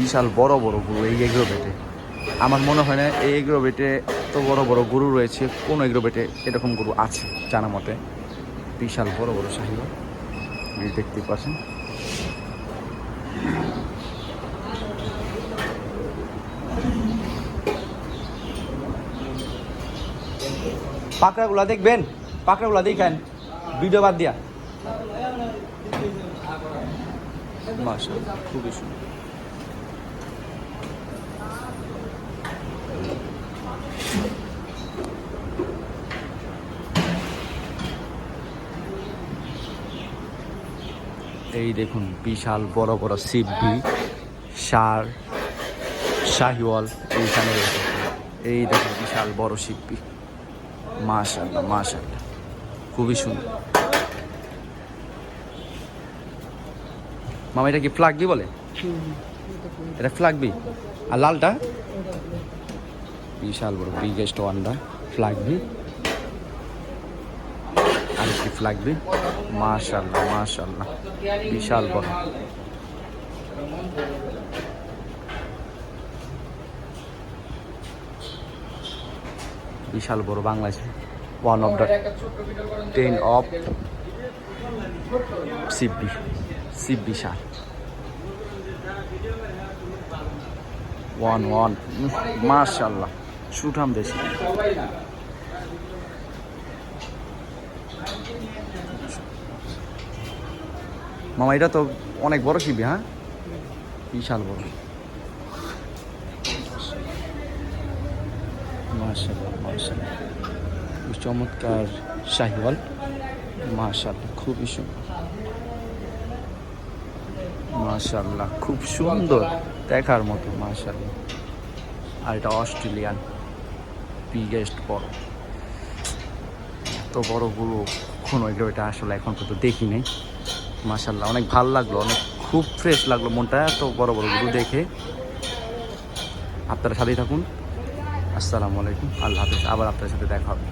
বিশাল বড় বড় গরু এই এগ্রো বেটে। আমার মনে হয় না এই এগ্রো বেটে এত বড় বড় গরু রয়েছে, কোন এগ্রো বেটে এরকম গরু আছে জানা মতে। বিশাল বড় বড় শাহিওয়াল দেখতে পাচ্ছেন। পাকড়াগুলা দেখবেন? পাকড়াগুলা দেখেন। ভিডিও বাদ দিয়া। খুবই সুন্দর। এই দেখুন, বিশাল বড় বড় সিপি সার, শাহিওয়াল এইখানে এই দেখুন, বিশাল বড় শিল্পী মাশাল্লাহ মাশাল্লাহ খুবই সুন্দর। মামা, এটা কি ফ্লাগবি বলে? এটা ফ্লাগবি আর লালটা? বিশাল বড় বিগেস্ট ওয়ানটা ফ্লাগবি আর কি ফ্লাগবি মাশাল্লাহ মাশাল্লাহ বিশাল বড়। বিশাল বড় বাংলাদেশে। One of the ten of CB সিবি সার ওয়ান ওয়ান মাশাল্লাহ সুঠাম দেশি। মামা, এটা তো অনেক বড় শিবি হ্যাঁ? বিশাল বড়। মাশাল্লাহ চমৎকার শাহিওয়াল। মাশাল্লাহ খুবই সুন্দর। মাশাল্লাহ খুব সুন্দর দেখার মতো মাশাল্লাহ আর এটা অস্ট্রেলিয়ান বিগেস্ট বড়। এত বড় গরু কখনো এগুলো এটা আসলে এখন পর্যন্ত দেখি নাই। মাশাল্লাহ অনেক ভালো লাগল, অনেক খুব ফ্রেশ লাগল মনটা, এত বড় বড় গুরু দেখে। আপনারা সাথেই থাকুন। আসসালামু আলাইকুম, আল্লাহ হাফিজ, আবার আপনার সাথে দেখা হবে।